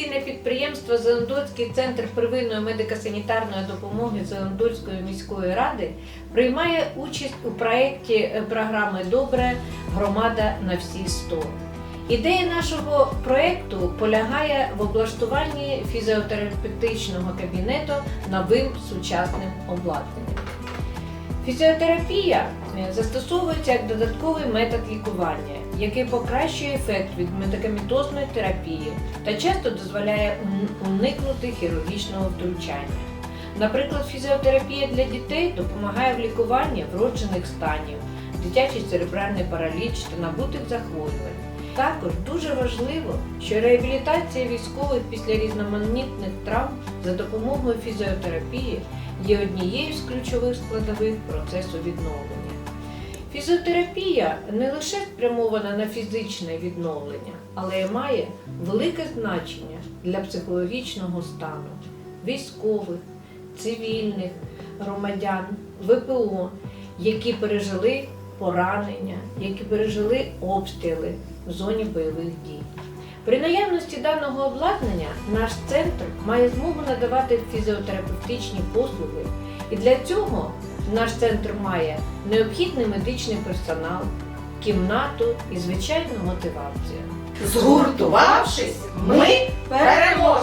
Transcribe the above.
реабілітаційне підприємство Зеландольський центр первинної медико-санітарної допомоги Зеландольської міської ради приймає участь у проєкті е, програми Добре громада на всі 100. Ідея нашого проєкту полягає в облаштуванні фізіотерапевтичного кабінету новим сучасним обладнанням. Фізіотерапія е, застосовується як додатковий метод лікування, який покращує ефект від медикаментозної терапії та часто дозволяє уникнути хірургічного втручання. Наприклад, фізіотерапія для дітей допомагає в лікуванні вроджених станів, дитячий церебральний параліч та набутих захворювань. Також дуже важливо, що реабілітація військових після різноманітних травм за допомогою фізіотерапії є однією з ключових складових процесу відновлення. Фізіотерапія не лише спрямована на фізичне відновлення, але й має велике значення для психологічного стану військових, цивільних громадян, ВПО, які пережили поранення, які пережили обстріли в зоні бойових дій. При наявності даного обладнання наш центр має змогу надавати фізіотерапевтичні послуги, і для цього наш центр має необхідний медичний персонал, кімнату і звичайну мотивацію. Згуртувавшись, ми переможемо!